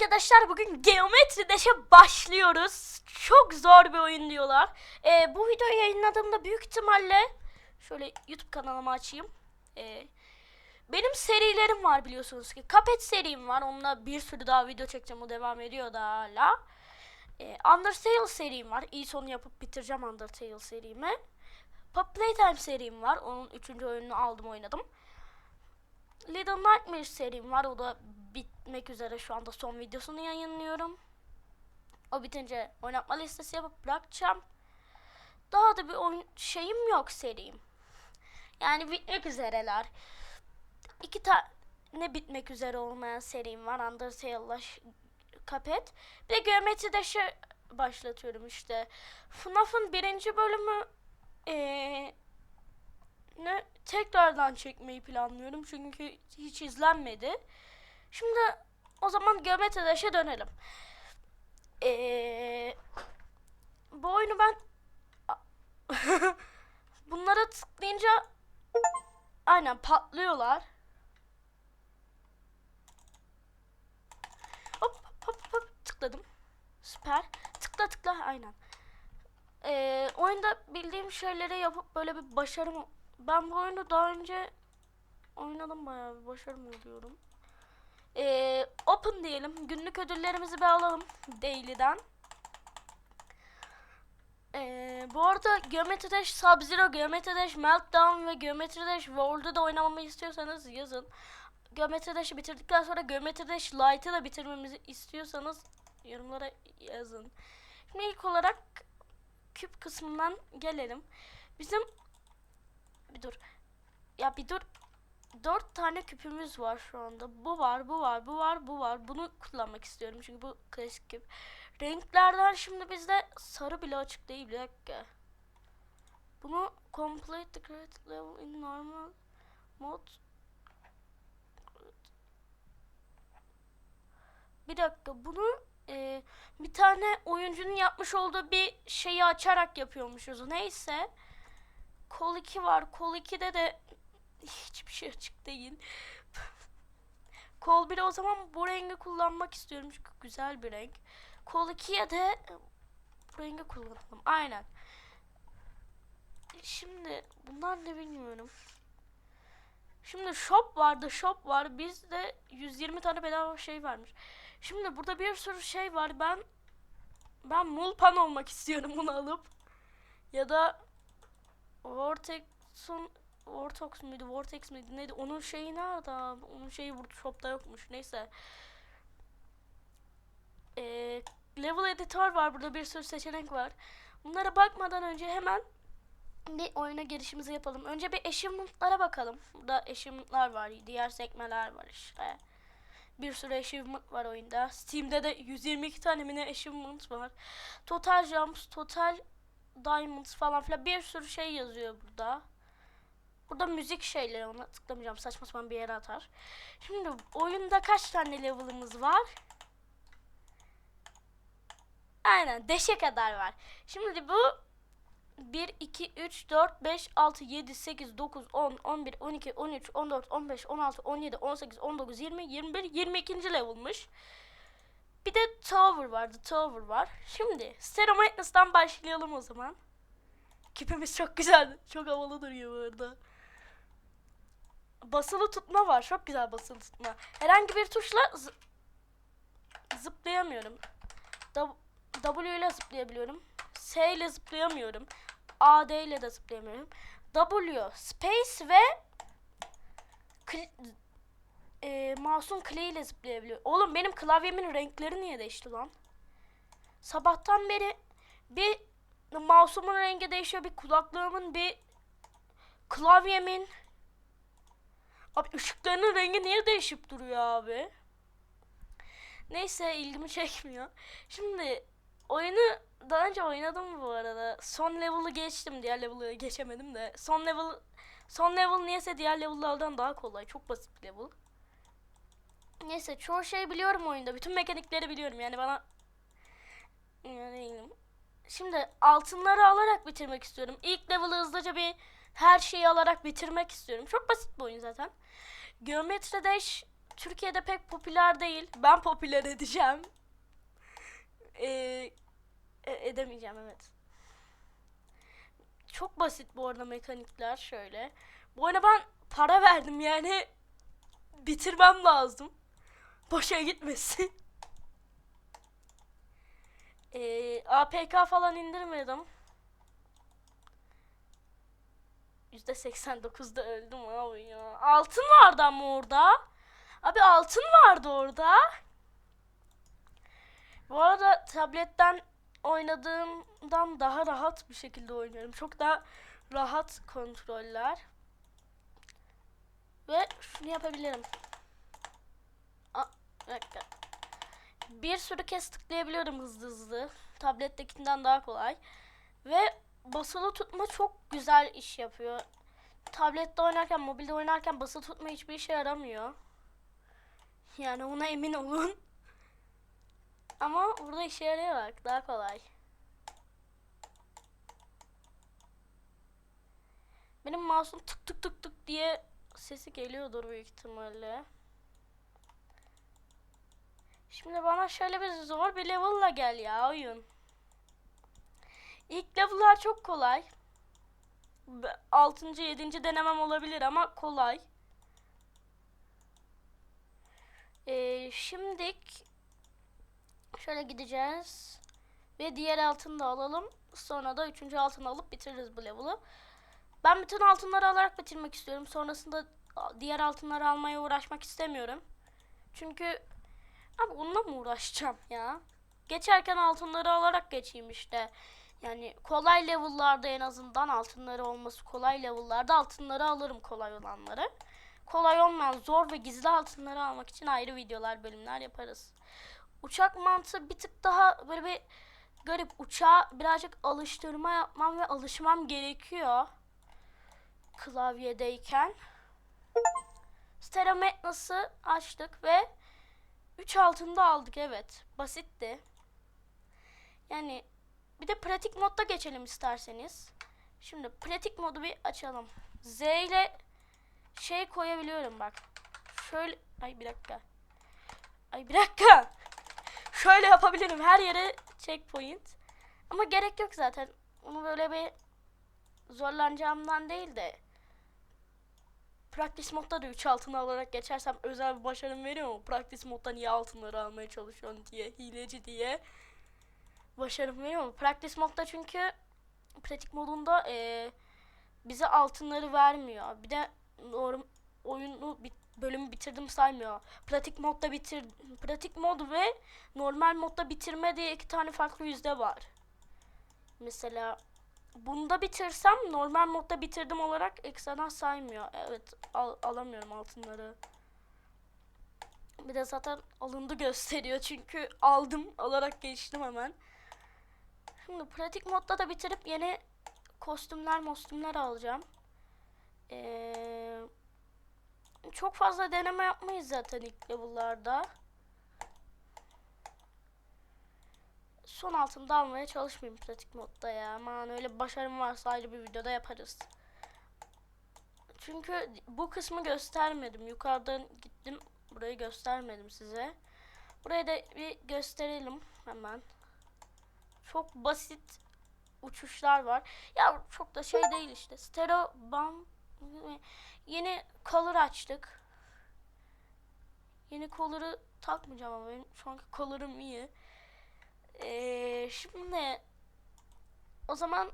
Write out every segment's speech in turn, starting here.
arkadaşlar bugün Geometri Dash'e başlıyoruz. Çok zor bir oyun diyorlar. Ee, bu videoyu yayınladığımda büyük ihtimalle şöyle YouTube kanalımı açayım. Ee, benim serilerim var biliyorsunuz ki. Cuphead serim var. Onunla bir sürü daha video çekeceğim. O devam ediyor da hala. Ee, Undertale serim var. İyi sonu yapıp bitireceğim Undertale serimi. Pop Playtime serim var. Onun üçüncü oyununu aldım oynadım. Little Nightmares serim var. O da bitmek üzere şu anda son videosunu yayınlıyorum. O bitince oynatma listesi yapıp bırakacağım. Daha da bir oyun şeyim yok serim. Yani bitmek üzereler. İki tane bitmek üzere olmayan serim var. Undertale'la Cuphead. Bir de Geometry Dash'ı başlatıyorum işte. FNAF'ın birinci bölümü eee ne tekrardan çekmeyi planlıyorum çünkü hiç izlenmedi. Şimdi o zaman Geometry Dash'e dönelim. Ee, bu oyunu ben bunlara tıklayınca aynen patlıyorlar. Hop hop hop tıkladım. Süper. Tıkla tıkla aynen. Ee, oyunda bildiğim şeyleri yapıp böyle bir başarım ben bu oyunu daha önce oynadım bayağı bir başarım oluyorum. Ee, open diyelim. Günlük ödüllerimizi bir alalım. Daily'den. Ee, bu arada Geometry Dash Sub-Zero, Geometry Dash Meltdown ve Geometry Dash World'u da oynamamı istiyorsanız yazın. Geometry Dash'ı bitirdikten sonra Geometry Dash Lite'ı da bitirmemizi istiyorsanız yorumlara yazın. Şimdi ilk olarak küp kısmından gelelim. Bizim bir dur. Ya bir dur. Dört tane küpümüz var şu anda. Bu var, bu var, bu var, bu var. Bunu kullanmak istiyorum çünkü bu klasik küp. Renklerden şimdi bizde sarı bile açık değil. Bir dakika. Bunu complete the created level in normal mode. Bir dakika bunu e, bir tane oyuncunun yapmış olduğu bir şeyi açarak yapıyormuşuz. Neyse. Kol 2 var. Kol 2'de de hiçbir şey açık değil. Kol 1'e o zaman bu rengi kullanmak istiyorum çünkü güzel bir renk. Kol 2'ye de bu rengi kullanalım. Aynen. Şimdi bunlar ne bilmiyorum. Şimdi shop vardı, shop var. Bizde 120 tane bedava şey varmış. Şimdi burada bir sürü şey var. Ben ben Mulpan olmak istiyorum bunu alıp. Ya da Vortex'un Vortex miydi? Vortex miydi? Neydi? Onun şeyi nerede abi? Onun şeyi burada shop'ta yokmuş. Neyse. Ee, level editor var. Burada bir sürü seçenek var. Bunlara bakmadan önce hemen bir oyuna girişimizi yapalım. Önce bir achievement'lara bakalım. Burada achievement'lar var. Diğer sekmeler var işte. Bir sürü achievement var oyunda. Steam'de de 122 tane mini achievement var. Total jumps, total diamonds falan filan bir sürü şey yazıyor burada. Burada müzik şeyleri ona tıklamayacağım. Saçma sapan bir yere atar. Şimdi oyunda kaç tane level'ımız var? Aynen deşe kadar var. Şimdi bu 1, 2, 3, 4, 5, 6, 7, 8, 9, 10, 11, 12, 13, 14, 15, 16, 17, 18, 19, 20, 21, 22. level'mış. Bir de Tower vardı. Tower var. Şimdi Stereo başlayalım o zaman. Küpemiz çok güzel. Çok havalı duruyor bu arada. Basılı tutma var. Çok güzel basılı tutma. Herhangi bir tuşla zı- zıplayamıyorum. W, ile zıplayabiliyorum. S ile zıplayamıyorum. A, D ile de zıplayamıyorum. W, space ve kl- e, mouse'un kli ile zıplayabiliyor. Oğlum benim klavyemin renkleri niye değişti lan? Sabahtan beri bir mouse'umun rengi değişiyor, bir kulaklığımın, bir klavyemin. Abi ışıklarının rengi niye değişip duruyor abi? Neyse ilgimi çekmiyor. Şimdi oyunu daha önce oynadım bu arada. Son level'ı geçtim. Diğer level'ı geçemedim de. Son level son level niyeyse diğer level'lardan daha kolay. Çok basit bir level. Neyse çoğu şey biliyorum oyunda. Bütün mekanikleri biliyorum. Yani bana yani Şimdi altınları alarak bitirmek istiyorum. İlk level'ı hızlıca bir her şeyi alarak bitirmek istiyorum. Çok basit bir oyun zaten. Geometri Dash Türkiye'de pek popüler değil. Ben popüler edeceğim. Ee, e- edemeyeceğim evet. Çok basit bu arada mekanikler şöyle. Bu arada ben para verdim yani bitirmem lazım. Boşa gitmesin. Ee, APK falan indirmedim. %89'da öldüm abi ya. Altın vardı ama orada. Abi altın vardı orada. Bu arada tabletten oynadığımdan daha rahat bir şekilde oynuyorum. Çok daha rahat kontroller. Ve şunu yapabilirim. Aa, bir sürü kez tıklayabiliyorum hızlı hızlı. Tablettekinden daha kolay. Ve basılı tutma çok güzel iş yapıyor. Tablette oynarken, mobilde oynarken basılı tutma hiçbir işe yaramıyor. Yani ona emin olun. Ama burada işe yarıyor bak. Daha kolay. Benim mouse'um tık tık tık tık diye sesi geliyordur büyük ihtimalle. Şimdi bana şöyle bir zor bir level'la gel ya oyun. İlk level'lar çok kolay. 6. 7. denemem olabilir ama kolay. Ee, şimdik şöyle gideceğiz. Ve diğer altını da alalım. Sonra da üçüncü altını alıp bitiririz bu level'ı. Ben bütün altınları alarak bitirmek istiyorum. Sonrasında diğer altınları almaya uğraşmak istemiyorum. Çünkü abi onunla mı uğraşacağım ya? Geçerken altınları alarak geçeyim işte. Yani kolay level'larda en azından altınları olması kolay level'larda altınları alırım kolay olanları. Kolay olmayan zor ve gizli altınları almak için ayrı videolar bölümler yaparız. Uçak mantığı bir tık daha böyle bir garip. Uçağa birazcık alıştırma yapmam ve alışmam gerekiyor. Klavyedeyken. Stereometnas'ı açtık ve 3 altında aldık evet. Basitti. Yani bir de pratik modda geçelim isterseniz. Şimdi pratik modu bir açalım. Z ile şey koyabiliyorum bak. Şöyle ay bir dakika. Ay bir dakika. Şöyle yapabilirim. Her yere checkpoint. Ama gerek yok zaten. Onu böyle bir zorlanacağımdan değil de Practice modda da 3 altın alarak geçersem özel bir başarım veriyor mu? Practice modda niye altınları almaya çalışıyorsun diye, hileci diye başarım veriyor mu? Practice modda çünkü pratik modunda e, bize altınları vermiyor. Bir de norm, oyunu bit, bölümü bitirdim saymıyor. Pratik modda bitir pratik mod ve normal modda bitirme diye iki tane farklı yüzde var. Mesela bunda bitirsem normal modda bitirdim olarak ekstradan saymıyor. Evet al, alamıyorum altınları. Bir de zaten alındı gösteriyor çünkü aldım alarak geçtim hemen. Şimdi pratik modda da bitirip yeni kostümler mostümler alacağım. Ee, çok fazla deneme yapmayız zaten ilk level'larda. Son altında almaya çalışmayayım pratik modda ya. Aman öyle başarım varsa ayrı bir videoda yaparız. Çünkü bu kısmı göstermedim. Yukarıdan gittim. Burayı göstermedim size. Burayı da bir gösterelim hemen. Çok basit uçuşlar var. Ya çok da şey değil işte. Stereo bam yeni color açtık. Yeni color'ı takmayacağım ama benim şu anki color'ım iyi. Ee, şimdi o zaman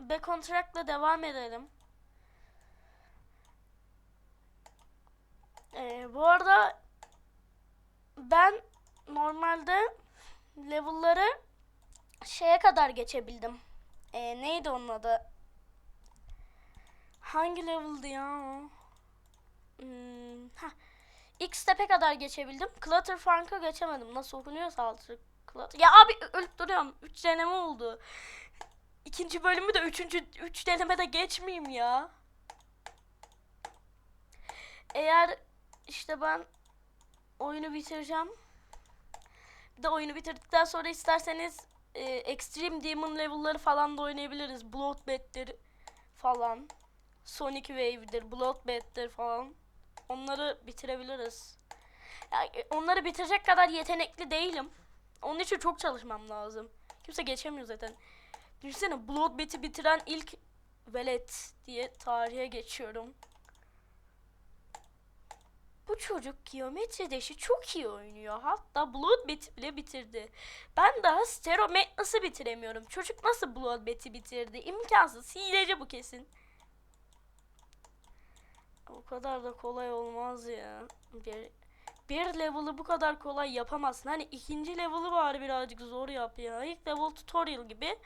back on track'la devam edelim. Ee, bu arada ben normalde level'ları şeye kadar geçebildim. Ee, neydi onun adı? Hangi level'dı ya? Hmm, heh. X step'e kadar geçebildim. Clutter Frank'a geçemedim. Nasıl okunuyorsa altı. Clutter. Ya abi ölüp duruyorum. 3 deneme oldu. İkinci bölümü de üçüncü üç denemede geçmeyeyim ya. Eğer işte ben oyunu bitireceğim. Bir de oyunu bitirdikten sonra isterseniz e, Extreme Demon level'ları falan da oynayabiliriz. Bloodbath'tir falan. Sonic Wave'dir, Bloodbath'tir falan. Onları bitirebiliriz. Ya, e, onları bitirecek kadar yetenekli değilim. Onun için çok çalışmam lazım. Kimse geçemiyor zaten. Düşünsene Bloodbath'i bitiren ilk velet diye tarihe geçiyorum. Bu çocuk geometri deşi çok iyi oynuyor. Hatta Bloodbath'i bile bitirdi. Ben daha Stereo Madness'ı bitiremiyorum. Çocuk nasıl Bloodbath'i bitirdi? İmkansız. Hileci bu kesin. O kadar da kolay olmaz ya. Bir, bir level'ı bu kadar kolay yapamazsın. Hani ikinci level'ı bari birazcık zor yap ya. İlk level tutorial gibi.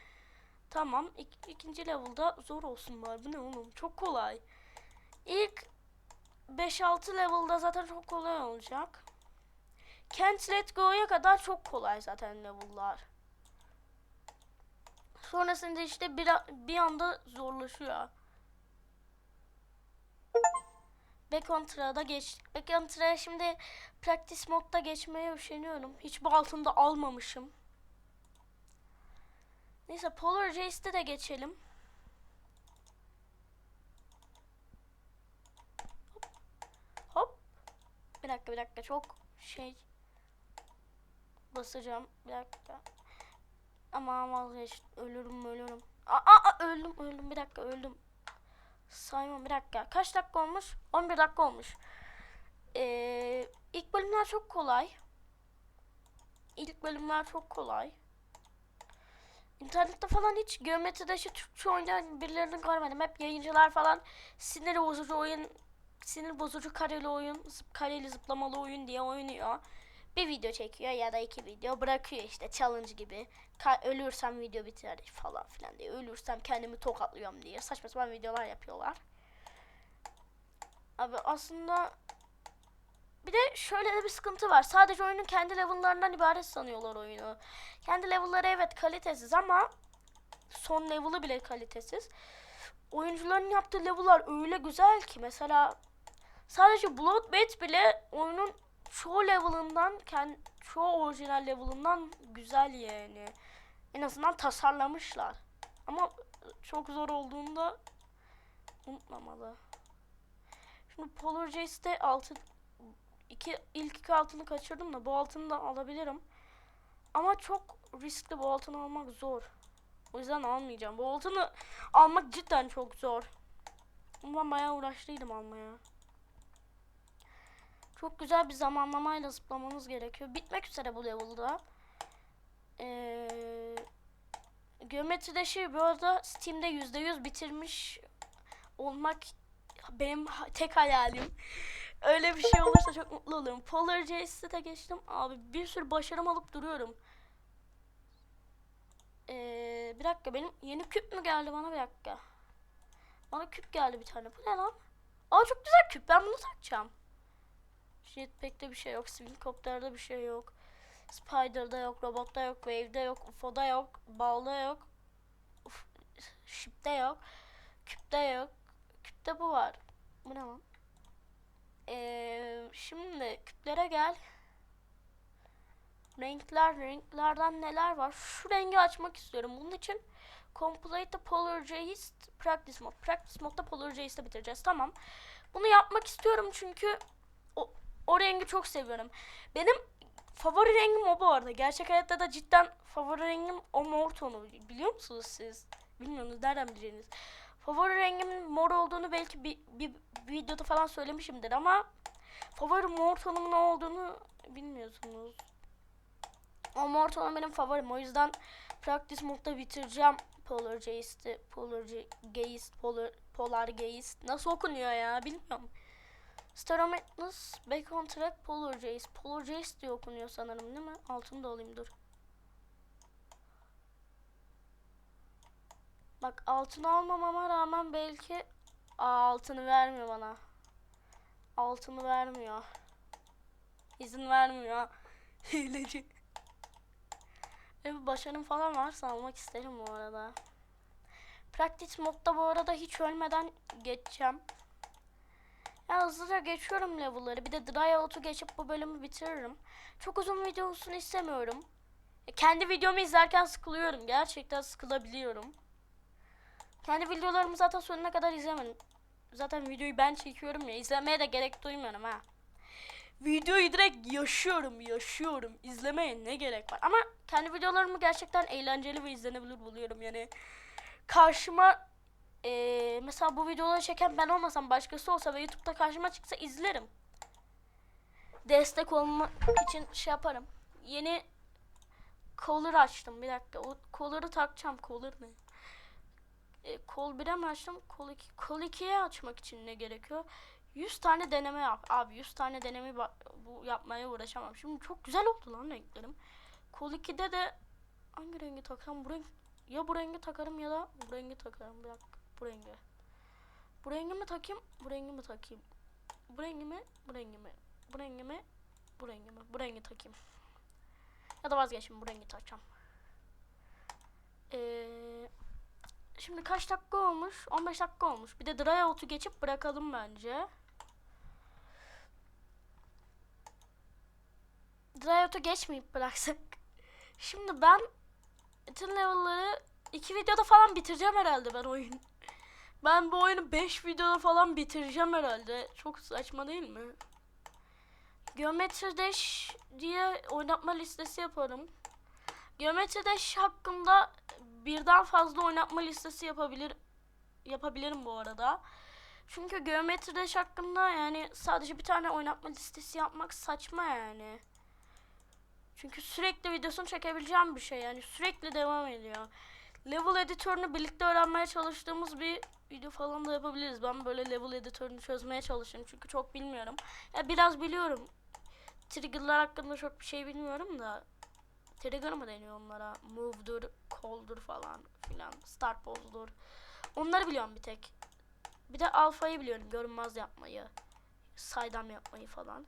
Tamam. Ik- ikinci level'da zor olsun bari. Bu ne oğlum? Çok kolay. İlk 5-6 level'da zaten çok kolay olacak. Can't Let Go'ya kadar çok kolay zaten level'lar. Sonrasında işte bir, bir anda zorlaşıyor. Back on Trail'da geçtik. Back on Trail şimdi practice modda geçmeye üşeniyorum. Hiç bu altında almamışım. Neyse Polar Jace'de de geçelim. Hop. Hop. Bir dakika bir dakika çok şey basacağım. Bir dakika. Ama vazgeç. Ölürüm ölürüm. Aa, aa, öldüm öldüm bir dakika öldüm. Saymam bir dakika. Kaç dakika olmuş? 11 dakika olmuş. Ee, ilk bölümler çok kolay. İlk bölümler çok kolay. İnternette falan hiç geometride şu Türkçe oynayan birilerini görmedim. Hep yayıncılar falan sinir bozucu oyun, sinir bozucu kareli oyun, zıp, kareli zıplamalı oyun diye oynuyor. Bir video çekiyor ya da iki video bırakıyor işte challenge gibi. Ka- ölürsem video biter falan filan diye. Ölürsem kendimi tokatlıyorum diye saçma sapan videolar yapıyorlar. Abi aslında bir de şöyle de bir sıkıntı var. Sadece oyunun kendi level'larından ibaret sanıyorlar oyunu. Kendi level'ları evet kalitesiz ama son level'ı bile kalitesiz. Oyuncuların yaptığı level'lar öyle güzel ki mesela sadece Bloodbath bile oyunun çoğu level'ından çoğu orijinal level'ından güzel yani. En azından tasarlamışlar. Ama çok zor olduğunda unutmamalı. Şimdi Polar Jace'de altın iki, ilk iki altını kaçırdım da bu altını da alabilirim. Ama çok riskli bu altını almak zor. O yüzden almayacağım. Bu altını almak cidden çok zor. Ben bayağı uğraştıydım almaya. Çok güzel bir zamanlamayla zıplamanız gerekiyor. Bitmek üzere bu level'da. Ee, geometri şey bu arada Steam'de %100 bitirmiş olmak benim tek hayalim. Öyle bir şey olursa çok mutlu olurum. Polar Jace'de de geçtim. Abi bir sürü başarım alıp duruyorum. Ee, bir dakika benim yeni küp mü geldi bana bir dakika. Bana küp geldi bir tane. Bu ne lan? Aa çok güzel küp. Ben bunu takacağım. Jetpack'te bir şey yok. Swingcopter'da bir şey yok. Spider'da yok. Robot'ta yok. Wave'de yok. UFO'da yok. Bal'da yok. Uf, Ship'te yok. Küp'te yok. Küp'te bu var. Bu ne lan? Ee, şimdi küplere gel. Renkler, renklerden neler var? Şu rengi açmak istiyorum. Bunun için Complete the Polar Jace Practice Mode. Practice Mode'da Polar Jace'de bitireceğiz. Tamam. Bunu yapmak istiyorum çünkü o, rengi çok seviyorum. Benim favori rengim o bu arada. Gerçek hayatta da cidden favori rengim o mor tonu. Biliyor musunuz siz? Bilmiyorsunuz. Nereden bileceğiniz? Favori rengimin mor olduğunu belki bir, bir, bir videoda falan söylemişimdir ama favori mor tonumun ne olduğunu bilmiyorsunuz. O mor tonu benim favorim. O yüzden practice modda bitireceğim Polar Geist'i. Polar Ge- Geist, Polar, Polar Geist. Nasıl okunuyor ya bilmiyorum. Stereometnus, Back on Track, Polar Jace. Polar diye okunuyor sanırım değil mi? Altını da alayım dur. Bak altını almamama rağmen belki Aa, altını vermiyor bana. Altını vermiyor. İzin vermiyor. Hileci. Ve başarım falan varsa almak isterim bu arada. Practice modda bu arada hiç ölmeden geçeceğim. Ya hızlıca geçiyorum level'ları. Bir de dry out'u geçip bu bölümü bitiririm. Çok uzun video olsun istemiyorum. E, Kendi videomu izlerken sıkılıyorum. Gerçekten sıkılabiliyorum. Kendi videolarımı zaten sonuna kadar izlemedim. Zaten videoyu ben çekiyorum ya. izlemeye de gerek duymuyorum ha. videoyu direkt yaşıyorum, yaşıyorum. İzlemeye ne gerek var? Ama kendi videolarımı gerçekten eğlenceli ve izlenebilir buluyorum. Yani karşıma eee, mesela bu videoları çeken ben olmasam başkası olsa ve YouTube'da karşıma çıksa izlerim. Destek olmak için şey yaparım. Yeni collar açtım. Bir dakika. O collar'ı takacağım. Collar ne? E, kol 1'e mi açtım? Kol 2. Kol 2'ye açmak için ne gerekiyor? 100 tane deneme yap. Abi 100 tane deneme bu yapmaya uğraşamam. Şimdi çok güzel oldu lan renklerim. Kol 2'de de hangi rengi taksam bu renk ya bu rengi takarım ya da bu rengi takarım. Bir dakika. Bu rengi. Bu rengi mi takayım? Bu rengi mi takayım? Bu rengi mi? Bu rengi mi? Bu rengi mi? Bu rengi mi? Bu rengi takayım. Ya da vazgeçeyim bu rengi takacağım. Eee Şimdi kaç dakika olmuş? 15 dakika olmuş. Bir de dry out'u geçip bırakalım bence. Dry out'u geçmeyip bıraksak. Şimdi ben bütün level'ları iki videoda falan bitireceğim herhalde ben oyun. Ben bu oyunu 5 videoda falan bitireceğim herhalde. Çok saçma değil mi? Geometry Dash diye oynatma listesi yaparım. Geometry Dash hakkında birden fazla oynatma listesi yapabilir yapabilirim bu arada. Çünkü Geometry Dash hakkında yani sadece bir tane oynatma listesi yapmak saçma yani. Çünkü sürekli videosunu çekebileceğim bir şey yani sürekli devam ediyor. Level editörünü birlikte öğrenmeye çalıştığımız bir video falan da yapabiliriz. Ben böyle level editörünü çözmeye çalışıyorum çünkü çok bilmiyorum. Ya biraz biliyorum. Trigger'lar hakkında çok bir şey bilmiyorum da. Trigger mı deniyor onlara? Move'dur, call'dur falan filan. Start pose'dur. Onları biliyorum bir tek. Bir de alfayı biliyorum. Görünmez yapmayı. Saydam yapmayı falan.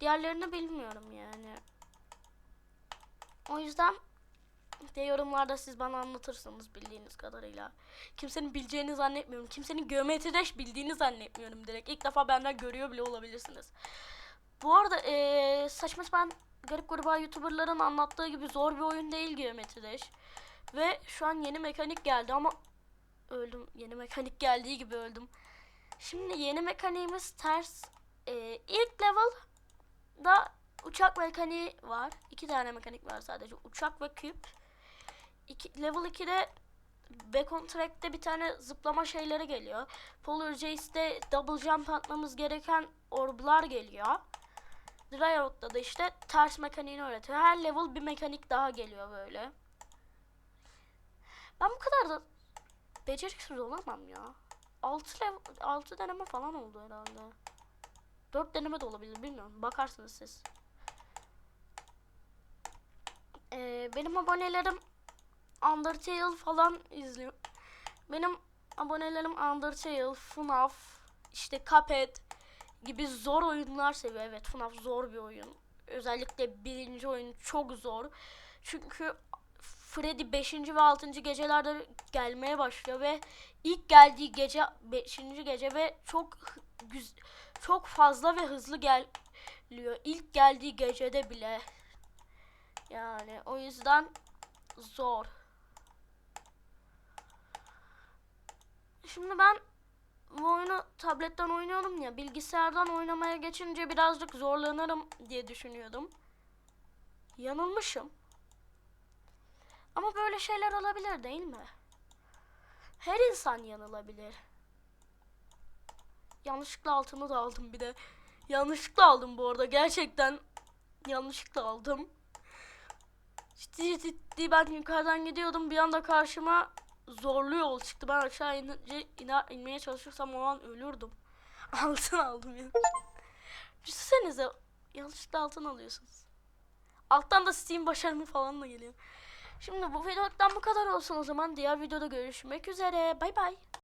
Diğerlerini bilmiyorum yani. O yüzden de yorumlarda siz bana anlatırsınız bildiğiniz kadarıyla. Kimsenin bileceğini zannetmiyorum. Kimsenin geometri dash bildiğini zannetmiyorum direkt. İlk defa benden görüyor bile olabilirsiniz. Bu arada eee saçma sapan garip gruba youtuberların anlattığı gibi zor bir oyun değil Geometry Dash. Ve şu an yeni mekanik geldi ama öldüm. Yeni mekanik geldiği gibi öldüm. Şimdi yeni mekaniğimiz ters. Ee, ilk level da uçak mekaniği var. İki tane mekanik var sadece. Uçak ve küp. İki, level 2'de Beacon Track'te bir tane zıplama şeyleri geliyor. Polar Jace'de double jump atmamız gereken orblar geliyor. Dryout'ta da işte ters mekaniğini öğretiyor. Her level bir mekanik daha geliyor böyle. Ben bu kadar da beceriksiz olamam ya. 6 level 6 deneme falan oldu herhalde. 4 deneme de olabilir bilmiyorum. Bakarsınız siz. Ee, benim abonelerim Undertale falan izliyor. Benim abonelerim Undertale, FNAF, işte Cuphead gibi zor oyunlar seviyor. Evet FNAF zor bir oyun. Özellikle birinci oyun çok zor. Çünkü Freddy 5. ve 6. gecelerde gelmeye başlıyor ve ilk geldiği gece 5. gece ve çok çok fazla ve hızlı geliyor. İlk geldiği gecede bile. Yani o yüzden zor. Şimdi ben bu oyunu tabletten oynuyorum ya bilgisayardan oynamaya geçince birazcık zorlanırım diye düşünüyordum. Yanılmışım. Ama böyle şeyler olabilir değil mi? Her insan yanılabilir. Yanlışlıkla altını da aldım bir de. Yanlışlıkla aldım bu arada gerçekten. Yanlışlıkla aldım. Ciddi ciddi ben yukarıdan gidiyordum bir anda karşıma zorlu yol çıktı. Ben aşağı inince iner, inmeye çalışırsam o an ölürdüm. Altın aldım ya. Düşünsenize yanlışlıkla altın alıyorsunuz. Alttan da Steam başarımı falan da geliyor. Şimdi bu videodan bu kadar olsun o zaman. Diğer videoda görüşmek üzere. Bay bay.